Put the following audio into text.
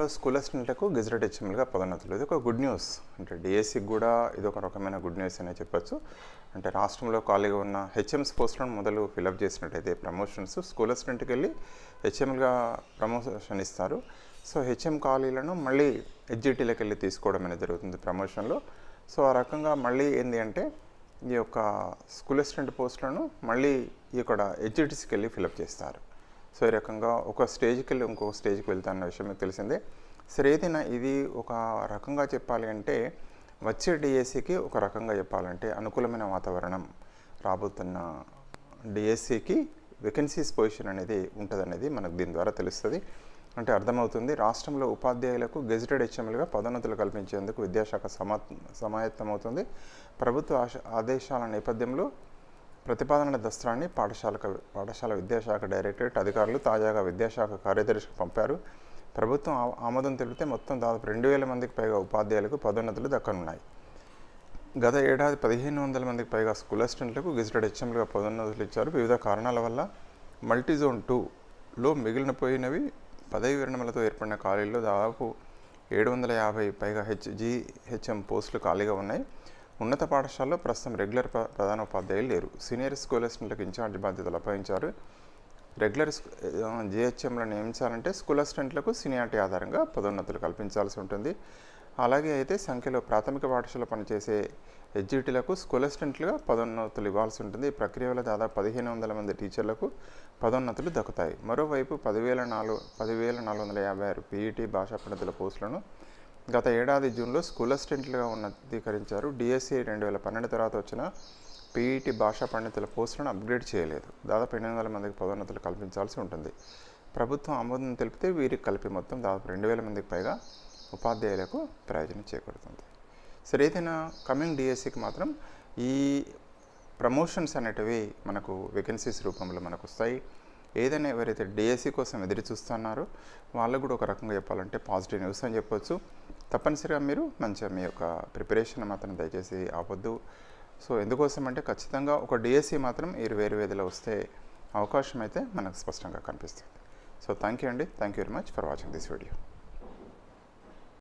లో school అసిస్టెంట్లకు gazetted హెచ్ఎంఎల్గా పదోన్నతులు. ఇది ఒక గుడ్ న్యూస్. అంటే డిఎస్సికి కూడా ఇది ఒక రకమైన గుడ్ న్యూస్ అనే చెప్పొచ్చు. అంటే రాష్ట్రంలో ఖాళీగా ఉన్న హెచ్ఎంస్ పోస్టులను మొదలు ఫిలప్ చేసినట్టయితే ప్రమోషన్స్ స్కూల్ అసిస్టెంట్కి వెళ్ళి హెచ్ఎంఎల్గా ప్రమోషన్ ఇస్తారు. సో హెచ్ఎం ఖాళీలను మళ్ళీ హెచ్జిటీలకు వెళ్ళి తీసుకోవడం అనేది జరుగుతుంది ప్రమోషన్లో. సో ఆ రకంగా మళ్ళీ ఏంటి అంటే ఈ యొక్క స్కూల్ అసిస్టెంట్ పోస్టులను మళ్ళీ ఇక్కడ హెచ్జిటీస్కి వెళ్ళి ఫిలప్ చేస్తారు. సో ఈ రకంగా ఒక స్టేజ్కి వెళ్ళి ఇంకొక స్టేజ్కి వెళ్తాన్న విషయం మీకు తెలిసిందే. సరే ఏదైనా ఇది ఒక రకంగా చెప్పాలి అంటే వచ్చే డిఎస్సికి ఒక రకంగా చెప్పాలంటే అనుకూలమైన వాతావరణం రాబోతున్న డిఎస్సికి వేకెన్సీస్ పొజిషన్ అనేది ఉంటుందనేది మనకు దీని ద్వారా తెలుస్తుంది. అంటే అర్థమవుతుంది రాష్ట్రంలో ఉపాధ్యాయులకు గెజిటెడ్ హెచ్ఎంఎల్గా పదోన్నతులు కల్పించేందుకు విద్యాశాఖ సమా సమాయత్తమవుతుంది. ప్రభుత్వ ఆదేశాల నేపథ్యంలో ప్రతిపాదనల దస్త్రాన్ని పాఠశాల పాఠశాల విద్యాశాఖ డైరెక్టరేట్ అధికారులు తాజాగా విద్యాశాఖ కార్యదర్శికి పంపారు. ప్రభుత్వం ఆ- ఆమోదం తెలిపితే మొత్తం దాదాపు రెండు వేల మందికి పైగా ఉపాధ్యాయులకు పదోన్నతులు దక్కనున్నాయి. గత ఏడాది పదిహేను వందల మందికి పైగా స్కూల్ అసిస్టెంట్లకు గెజిటెడ్ హెచ్ఎంలుగా పదోన్నతులు ఇచ్చారు. వివిధ కారణాల వల్ల మల్టీ జోన్ టూలో మిగిలిన పోయినవి పదవి విరణములతో ఏర్పడిన ఖాళీల్లో దాదాపు ఏడు వందల యాభై పైగా హెచ్ జీహెచ్ఎం పోస్టులు ఖాళీగా ఉన్నాయి. ఉన్నత పాఠశాలలో ప్రస్తుతం రెగ్యులర్ ప్రధాన ఉపాధ్యాయులు లేరు. సీనియర్ స్కూల్ అసిస్టెంట్లకు ఇన్ఛార్జ్ బాధ్యతలు అప్పగించారు. రెగ్యులర్ జిహెచ్ఎంలో నియమించాలంటే స్కూల్ అసిస్టెంట్లకు సీనియారిటీ ఆధారంగా పదోన్నతులు కల్పించాల్సి ఉంటుంది. అలాగే అయితే సంఖ్యలో ప్రాథమిక పాఠశాల పనిచేసే హెచ్జిటీలకు స్కూల్ అసిస్టెంట్లుగా పదోన్నతులు ఇవ్వాల్సి ఉంటుంది. ఈ ప్రక్రియలో దాదాపు పదిహేను వందల మంది టీచర్లకు పదోన్నతులు దక్కుతాయి. మరోవైపు పదివేల నాలుగు పదివేల నాలుగు వందల యాభై ఆరు పీఈటీ భాషా పండితుల పోస్టులను గత ఏడాది జూన్లో స్కూల్ అసిస్టెంట్లుగా ఉన్నతీకరించారు డిఎస్సి రెండు వేల పన్నెండు తర్వాత వచ్చిన పీఈటీ భాషా పండితుల పోస్టులను అప్గ్రేడ్ చేయలేదు. దాదాపు ఎనిమిది వందల మందికి పదోన్నతులు కల్పించాల్సి ఉంటుంది. ప్రభుత్వం ఆమోదం తెలిపితే వీరికి కలిపి మొత్తం దాదాపు రెండు వేల మందికి పైగా ఉపాధ్యాయులకు ప్రయోజనం చేకూరుతుంది. సరే ఏదైనా కమింగ్ డిఎస్సికి మాత్రం ఈ ప్రమోషన్స్ అనేటివి మనకు వేకెన్సీస్ రూపంలో మనకు వస్తాయి. ఏదైనా ఎవరైతే డిఎస్సి కోసం ఎదురు చూస్తున్నారో వాళ్ళకు కూడా ఒక రకంగా చెప్పాలంటే పాజిటివ్ న్యూస్ అని చెప్పొచ్చు. తప్పనిసరిగా మీరు మంచిగా మీ యొక్క ప్రిపరేషన్ మాత్రం దయచేసి ఆపొద్దు. సో ఎందుకోసం అంటే ఖచ్చితంగా ఒక డిఎస్సి మాత్రం ఈ వేరు వేదిలో వస్తే అవకాశం అయితే మనకు స్పష్టంగా కనిపిస్తుంది. సో థ్యాంక్ యూ అండి. Thank you very much for watching this video